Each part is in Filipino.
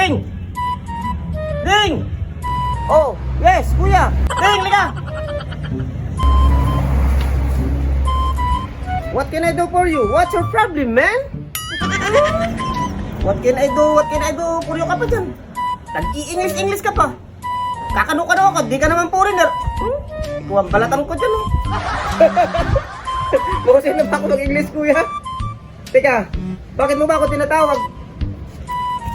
Ding! Ding! Oh, yes, kuya! Ding, liga! What can I do for you? What's your problem, man? What can I do? What can I do? Puryo ka pa dyan. Nag-i-English-English ka pa. Kakano-kano ka, di ka naman foreigner. Hmm? Ikaw ang balatan ko dyan, oh. Bukasin na ba ako ng English, kuya? Teka, bakit mo ba ako tinatawag?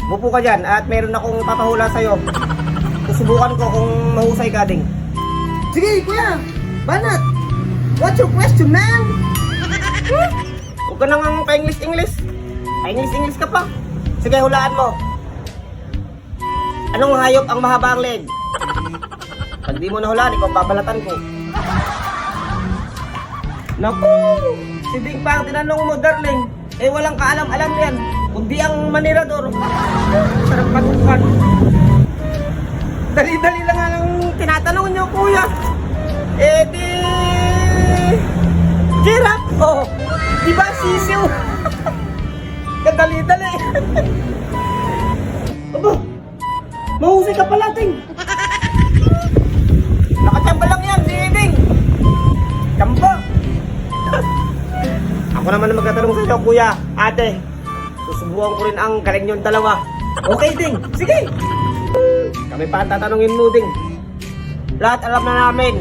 Bupo ka dyan at meron akong papahula sa'yo. Susubukan ko kung mahusay ka ding. Sige, kuya! Banat! What's your question, man? Huwag ka nang pa-English-English. Pa-English-English ka pa. Sige, hulaan mo. Anong hayop ang mahaba ang leg? Pag di mo nahulaan, ikaw babalatan ko. Naku! Si Ding Pang, tinanong mo, darling. Eh, walang kaalam-alam yan. Kundi ang manirador. Sarap pagkukan. Dali-dali lang ang tinatanong niyo, kuya. Eh, di... Giraffe! Oh, di ba sisiw? Kadali-dali. Aba, mahusay ka pala, Ting. Nakachamba lang yan, di Ding. Chamba. Ako naman ang magtatanong sa iyo, kuya, ate. Susubukan ko rin ang galing yung dalawa. Okay, Ding. Sige. Kami pa ang tatanungin mo, Ding. Lahat alam na namin.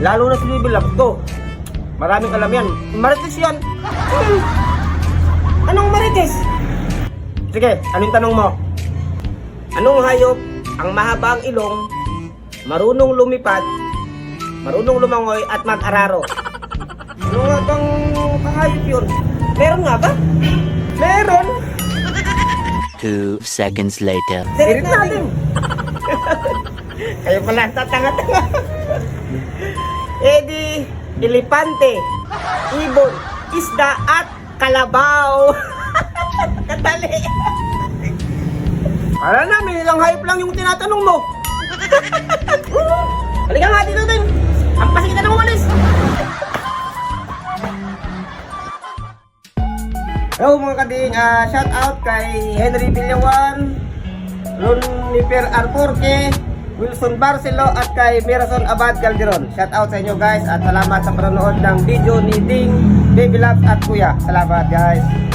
Lalo na si Bibi to. Maraming alam yan. Marites yan. Hmm. Anong marites? Sige, anong tanong mo? Anong hayop ang mahabang ilong, marunong lumipad, marunong lumangoy at mag-araro? Ano nga bang kahayop yun? Meron nga ba? Meron! Two seconds later. Direct natin! Kayo pala tatanga-tanga. eh di, elepante, ibon, isda at kalabaw. Katali. Para namin, ilang hype lang yung tinatanong mo. Hello mga kading, ah, shout out kay Henry Villawan, Lunifer Arporque, Wilson Barcelo at kay Mirason Abad Calderon. Shout out sa inyo guys at salamat sa panonood ng video ni Ding, Baby Labs at Kuya. Salamat guys.